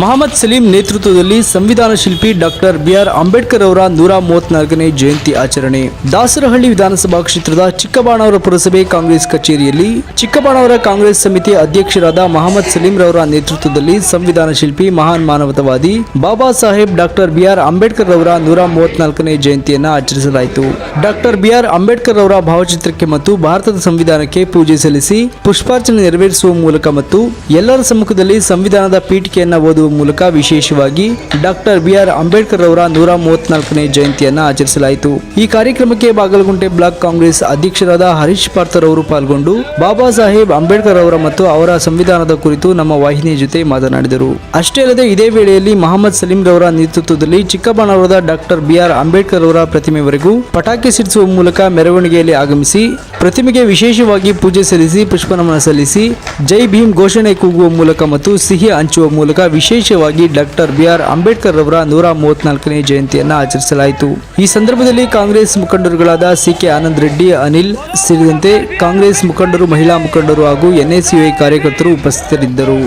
ಮಹಮ್ಮದ್ ಸಲೀಂ ನೇತೃತ್ವದಲ್ಲಿ ಸಂವಿಧಾನ ಶಿಲ್ಪಿ ಡಾಕ್ಟರ್ ಬಿಆರ್ ಅಂಬೇಡ್ಕರ್ ಅವರ ನೂರ ಮೂವತ್ನಾಲ್ಕನೇ ಜಯಂತಿ ಆಚರಣೆ. ದಾಸರಹಳ್ಳಿ ವಿಧಾನಸಭಾ ಕ್ಷೇತ್ರದ ಚಿಕ್ಕಬಾಣವರ ಪುರಸಭೆ ಕಾಂಗ್ರೆಸ್ ಕಚೇರಿಯಲ್ಲಿ ಚಿಕ್ಕಬಾಣವರ ಕಾಂಗ್ರೆಸ್ ಸಮಿತಿ ಅಧ್ಯಕ್ಷರಾದ ಮಹಮ್ಮದ್ ಸಲೀಂ ರವರ ನೇತೃತ್ವದಲ್ಲಿ ಸಂವಿಧಾನ ಶಿಲ್ಪಿ ಮಹಾನ್ ಮಾನವತವಾದಿ Baba Saheb doctor B R Ambedkar ಅವರ ನೂರ ಮೂವತ್ನಾಲ್ಕನೇ ಜಯಂತಿಯನ್ನು ಆಚರಿಸಲಾಯಿತು. ಡಾಕ್ಟರ್ ಬಿಆರ್ ಅಂಬೇಡ್ಕರ್ ಅವರ ಭಾವಚಿತ್ರಕ್ಕೆ ಮತ್ತು ಭಾರತದ ಸಂವಿಧಾನಕ್ಕೆ ಪೂಜೆ ಸಲ್ಲಿಸಿ ಪುಷ್ಪಾರ್ಚನೆ ನೆರವೇರಿಸುವ ಮೂಲಕ ಮತ್ತು ಎಲ್ಲರ ಸಮ್ಮುಖದಲ್ಲಿ ಸಂವಿಧಾನದ ಪೀಠಿಕೆಯನ್ನು ಓದುವ ಮೂಲಕ ವಿಶೇಷವಾಗಿ ಡಾಕ್ಟರ್ ಬಿಆರ್ ಅಂಬೇಡ್ಕರ್ ಅವರ ನೂರ ಮೂವತ್ನಾಲ್ಕನೇ ಜಯಂತಿಯನ್ನು ಆಚರಿಸಲಾಯಿತು. ಈ ಕಾರ್ಯಕ್ರಮಕ್ಕೆ ಬಾಗಲಗುಂಟೆ ಬ್ಲಾಕ್ ಕಾಂಗ್ರೆಸ್ ಅಧ್ಯಕ್ಷರಾದ ಹರೀಶ್ ಪಾರ್ಥರ್ ಅವರು ಪಾಲ್ಗೊಂಡು ಬಾಬಾ ಸಾಹೇಬ್ ಅಂಬೇಡ್ಕರ್ ಅವರ ಮತ್ತು ಅವರ ಸಂವಿಧಾನದ ಕುರಿತು ನಮ್ಮ ವಾಹಿನಿಯ ಜೊತೆ ಮಾತನಾಡಿದರು. ಅಷ್ಟೇ ಅಲ್ಲದೆ ಇದೇ ವೇಳೆಯಲ್ಲಿ ಮಹಮ್ಮದ್ ಸಲೀಂ ರವರ ನೇತೃತ್ವದಲ್ಲಿ ಚಿಕ್ಕಬಳ್ಳಾಪುರದ ಡಾಕ್ಟರ್ ಬಿಆರ್ ಅಂಬೇಡ್ಕರ್ ಅವರ ಪ್ರತಿಮೆವರೆಗೂ ಪಟಾಕಿ ಸಿಡಿಸುವ ಮೂಲಕ ಮೆರವಣಿಗೆಯಲ್ಲಿ ಆಗಮಿಸಿ ಪ್ರತಿಮೆಗೆ ವಿಶೇಷವಾಗಿ ಪೂಜೆ ಸಲ್ಲಿಸಿ, ಪುಷ್ಪನಮನ ಸಲ್ಲಿಸಿ, ಜೈ ಭೀಮ್ ಘೋಷಣೆ ಕೂಗುವ ಮೂಲಕ ಮತ್ತು ಸಿಹಿ ಹಂಚುವ ಮೂಲಕ ವಿಶೇಷವಾಗಿ ಡಾಕ್ಟರ್ ಬಿಆರ್ ಅಂಬೇಡ್ಕರ್ ಅವರ ನೂರ ಮೂವತ್ನಾಲ್ಕನೇ ಜಯಂತಿಯನ್ನು ಆಚರಿಸಲಾಯಿತು. ಈ ಸಂದರ್ಭದಲ್ಲಿ ಕಾಂಗ್ರೆಸ್ ಮುಖಂಡರುಗಳಾದ ಸಿಕೆ ಆನಂದ್ ರೆಡ್ಡಿ, ಅನಿಲ್ ಸೇರಿದಂತೆ ಕಾಂಗ್ರೆಸ್ ಮುಖಂಡರು, ಮಹಿಳಾ ಮುಖಂಡರು ಹಾಗೂ ಎನ್ಎಸ್ಯುಐ ಕಾರ್ಯಕರ್ತರು ಉಪಸ್ಥಿತರಿದ್ದರು.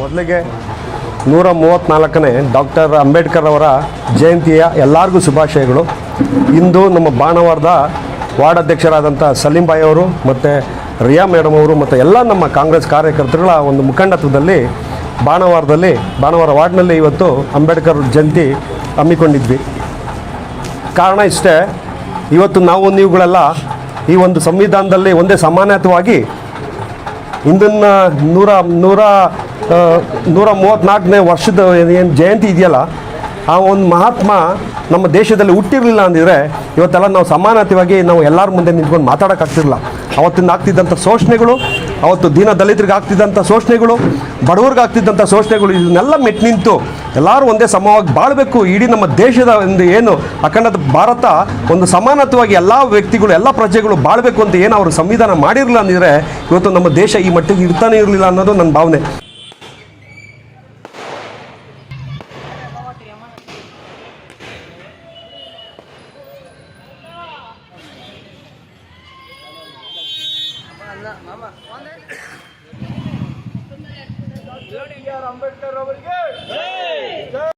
ಮೊದಲಿಗೆ ನೂರ ಮೂವತ್ತ್ನಾಲ್ಕನೇ ಡಾಕ್ಟರ್ ಅಂಬೇಡ್ಕರ್ ಅವರ ಜಯಂತಿಯ ಎಲ್ಲರಿಗೂ ಶುಭಾಶಯಗಳು. ಇಂದು ನಮ್ಮ ಬಾಣವಾರದ ವಾರ್ಡ್ ಅಧ್ಯಕ್ಷರಾದಂಥ ಸಲೀಂ ಬಾಯಿ ಅವರು ಮತ್ತು ರಿಯಾ ಮೇಡಮ್ ಅವರು ಮತ್ತು ಎಲ್ಲ ನಮ್ಮ ಕಾಂಗ್ರೆಸ್ ಕಾರ್ಯಕರ್ತರುಗಳ ಒಂದು ಮುಖಂಡತ್ವದಲ್ಲಿ ಬಾಣವಾರದಲ್ಲಿ, ಬಾಣವಾರ ವಾರ್ಡ್ನಲ್ಲಿ ಇವತ್ತು ಅಂಬೇಡ್ಕರ್ ಜಯಂತಿ ಹಮ್ಮಿಕೊಂಡಿದ್ವಿ. ಕಾರಣ ಇಷ್ಟೇ, ಇವತ್ತು ನಾವು ನೀವುಗಳೆಲ್ಲ ಈ ಒಂದು ಸಂವಿಧಾನದಲ್ಲಿ ಒಂದೇ ಸಮಾನತವಾಗಿ ಇಂದನ್ನು ನೂರ ನೂರ ನೂರ ಮೂವತ್ತ್ನಾಲ್ಕನೇ ವರ್ಷದ ಏನು ಜಯಂತಿ ಇದೆಯಲ್ಲ, ಆ ಒಂದು ಮಹಾತ್ಮ ನಮ್ಮ ದೇಶದಲ್ಲಿ ಹುಟ್ಟಿರಲಿಲ್ಲ ಅಂದಿದ್ರೆ ಇವತ್ತೆಲ್ಲ ನಾವು ಸಮಾನತೆಯಾಗಿ ನಾವು ಎಲ್ಲರ ಮುಂದೆ ನಿಂತ್ಕೊಂಡು ಮಾತಾಡೋಕ್ಕಾಗ್ತಿರಲಿಲ್ಲ ಅವತ್ತಿಂದ ಆಗ್ತಿದ್ದಂಥ ಶೋಷಣೆಗಳು ಅವತ್ತು ದೀನ ದಲಿತರಿಗೆ ಆಗ್ತಿದ್ದಂಥ ಶೋಷಣೆಗಳು ಬಡವ್ರಿಗೆ ಆಗ್ತಿದ್ದಂಥ ಶೋಷಣೆಗಳು ಇದನ್ನೆಲ್ಲ ಮೆಟ್ಟು ನಿಂತು ಎಲ್ಲರೂ ಒಂದೇ ಸಮವಾಗಿ ಬಾಳಬೇಕು. ಇಡೀ ನಮ್ಮ ದೇಶದ ಒಂದು ಏನು ಅಖಂಡದ ಭಾರತ ಒಂದು ಸಮಾನತ್ವವಾಗಿ ಎಲ್ಲ ವ್ಯಕ್ತಿಗಳು, ಎಲ್ಲ ಪ್ರಜೆಗಳು ಬಾಳಬೇಕು ಅಂತ ಏನು ಅವರು ಸಂವಿಧಾನ ಮಾಡಿರಲಿಲ್ಲ ಅಂದಿದ್ರೆ ಇವತ್ತು ನಮ್ಮ ದೇಶ ಈ ಮಟ್ಟಿಗೆ ಇರ್ತಾನೆ ಇರಲಿಲ್ಲ ಅನ್ನೋದು ನನ್ನ ಭಾವನೆ. ಅಂಬೇಡ್ಕರ್ ಅವರಿಗೆ